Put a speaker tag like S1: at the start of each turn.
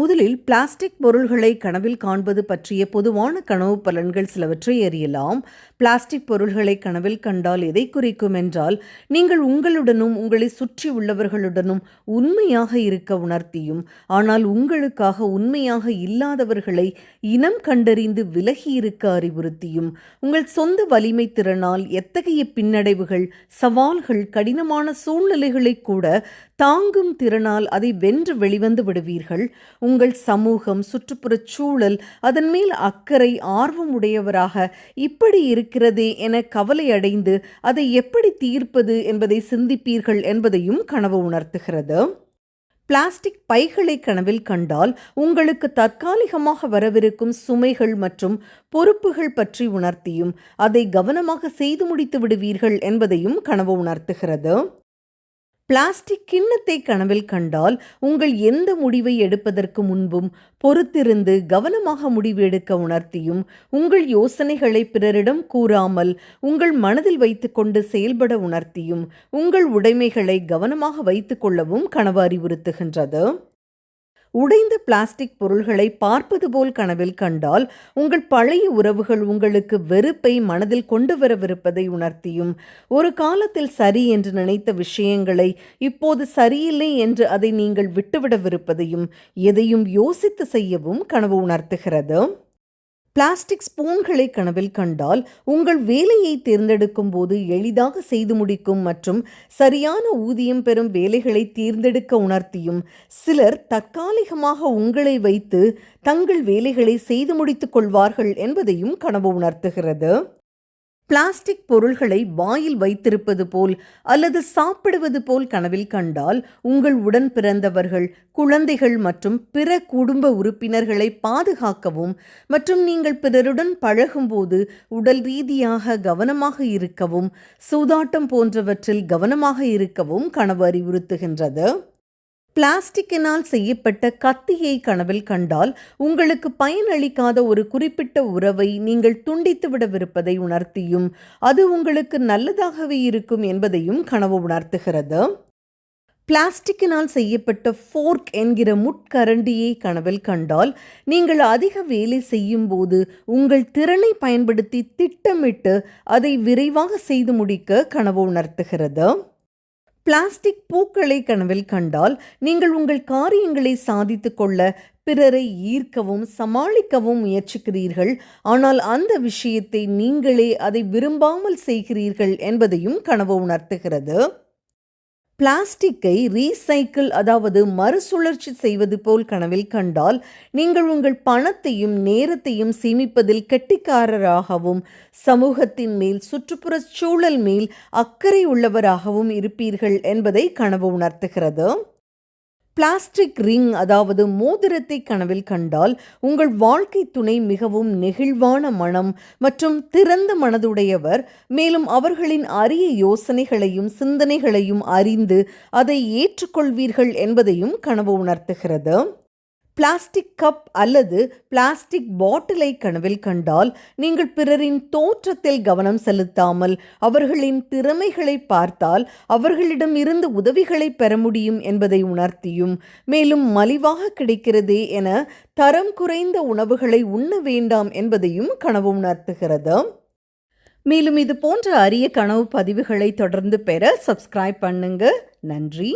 S1: முதலில் பிளாஸ்டிக் பொருள்களை கனவில் காண்பது பற்றிய பொதுவான கனவு பலன்கள் சிலவற்றை அறியலாம். பிளாஸ்டிக் பொருள்களை கனவில் கண்டால் எதை குறிக்கும் என்றால் நீங்கள் உங்களுடனும் உங்களை சுற்றி உள்ளவர்களுடனும் உண்மையாக இருக்க உணர்த்தியும் ஆனால் உங்களுக்காக உண்மையாக இல்லாதவர்களை இனம் கண்டறிந்து விலகி இருக்க அறிவுறுத்தியும். உங்கள் சொந்த வலிமை திறனால் எத்தகைய பின்னடைவுகள் சவால்கள் கடினமான சூழ்நிலைகளை கூட தாங்கும் திறனால் அதை வென்று வெளிவந்து விடுவீர்கள். உங்கள் சமூகம் சுற்றுப்புறச் சூழல் அதன் மேல் அக்கறை ஆர்வம் உடையவராக இப்படி இருக்கிறதே என கவலை அடைந்து அதை எப்படி தீர்ப்பது என்பதை சிந்திப்பீர்கள் என்பதையும் கனவு உணர்த்துகிறது. பிளாஸ்டிக் பைகளை கனவில் கண்டால் உங்களுக்கு தற்காலிகமாக வரவிருக்கும் சுமைகள் மற்றும் பொறுப்புகள் பற்றி உணர்த்தியும் அதை கவனமாக செய்து முடித்து விடுவீர்கள் என்பதையும் கனவு உணர்த்துகிறது. பிளாஸ்டிக் கிண்ணத்தை கனவில் கண்டால் உங்கள் எந்த முடிவை எடுப்பதற்கு முன்பும் பொறுத்திருந்து கவனமாக முடிவு எடுக்க உணர்த்தியும் உங்கள் யோசனைகளை பிறரிடம் கூறாமல் உங்கள் மனதில் வைத்துக்கொண்டு செயல்பட உணர்த்தியும் உங்கள் உடைமைகளை கவனமாக வைத்துக்கொள்ளவும் கனவு அறிவுறுத்துகின்றது. உடைந்த பிளாஸ்டிக் பொருள்களை பார்ப்பது போல் கனவில் கண்டால் உங்கள் பழைய உறவுகள் உங்களுக்கு வெறுப்பை மனதில் கொண்டு வரவிருப்பதை உணர்த்தியும். ஒரு காலத்தில் சரி என்று நினைத்த விஷயங்களை இப்போது சரியில்லை என்று அதை நீங்கள் விட்டுவிடவிருப்பதையும் எதையும் யோசித்து செய்யவும் கனவு உணர்த்துகிறது. பிளாஸ்டிக் ஸ்பூன்களை கனவில் கண்டால் உங்கள் வேலையை தேர்ந்தெடுக்கும் போது எளிதாக செய்து முடிக்கும் மற்றும் சரியான ஊதியம் பெறும் வேலைகளை தேர்ந்தெடுக்க உணர்த்தியும். சிலர் தற்காலிகமாக உங்களை வைத்து தங்கள் வேலைகளை செய்து முடித்துக் கொள்வார்கள் என்பதையும் கனவு உணர்த்துகிறது. பிளாஸ்டிக் பொருள்களை வாயில் வைத்திருப்பது போல் அல்லது சாப்பிடுவது போல் கனவில் கண்டால் உங்கள் உடன் பிறந்தவர்கள் குழந்தைகள் மற்றும் பிற குடும்ப உறுப்பினர்களை பாதுகாக்கவும் மற்றும் நீங்கள் பிறருடன் பழகும்போது உடல் ரீதியாக கவனமாக இருக்கவும் சூதாட்டம் போன்றவற்றில் கவனமாக இருக்கவும் கனவு அறிவுறுத்துகின்றது. பிளாஸ்டிக்கினால் செய்யப்பட்ட கத்தியை கனவில் கண்டால் உங்களுக்கு பயனளிக்காத ஒரு குறிப்பிட்ட உறவை நீங்கள் துண்டித்து விடவிருப்பதை உணர்த்தியும் அது உங்களுக்கு நல்லதாகவே இருக்கும் என்பதையும் கனவு உணர்த்துகிறது. பிளாஸ்டிக்கினால் செய்யப்பட்ட ஃபோர்க் என்கிற முட்கரண்டியை கனவில் கண்டால் நீங்கள் அதிக வேலை செய்யும் போது உங்கள் திறனை பயன்படுத்தி திட்டமிட்டு அதை விரைவாக செய்து முடிக்க கனவு உணர்த்துகிறது. பிளாஸ்டிக் பூக்களை கனவில் கண்டால் நீங்கள் உங்கள் காரியங்களை சாதித்து கொள்ள பிறரை ஈர்க்கவும் சமாளிக்கவும் முயற்சிக்கிறீர்கள். ஆனால் அந்த விஷயத்தை நீங்களே அதை விரும்பாமல் செய்கிறீர்கள் என்பதையும் கனவு உணர்த்துகிறது. பிளாஸ்டிக்கை ரீசைக்கிள் அதாவது மறுசுழற்சி செய்வது போல் கனவில் கண்டால் நீங்கள் உங்கள் பணத்தையும் நேரத்தையும் சேமிப்பதில் கெட்டிக்காரராகவும் சமூகத்தின் மேல் சுற்றுப்புற சூழல் மேல் அக்கறை உள்ளவராகவும் இருப்பீர்கள் என்பதை கனவு உணர்த்துகிறது. பிளாஸ்டிக் ரிங் அதாவது மோதிரத்தை கனவில் கண்டால் உங்கள் வாழ்க்கை துணை மிகவும் நெகிழ்வான மனம் மற்றும் திறந்த மனதுடையவர். மேலும் அவர்களின் அரிய யோசனைகளையும் சிந்தனைகளையும் அறிந்து அதை ஏற்றுக்கொள்வீர்கள் என்பதையும் கனவு உணர்த்துகிறது. பிளாஸ்டிக் கப் அல்லது பிளாஸ்டிக் பாட்டிலை கனவில் கண்டால் நீங்கள் பிறரின் தோற்றத்தில் கவனம் செலுத்தாமல் அவர்களின் திறமைகளை பார்த்தால் அவர்களிடம் இருந்து உதவிகளை பெற முடியும் என்பதை உணர்த்தியும் மேலும் மலிவாக கிடைக்கிறதே என தரம் குறைந்த உணவுகளை உண்ண வேண்டாம் என்பதையும் கனவு உணர்த்துகிறது. மேலும் இது போன்ற அரிய கனவு பதிவுகளை தொடர்ந்து பெற சப்ஸ்கிரைப் பண்ணுங்க. நன்றி.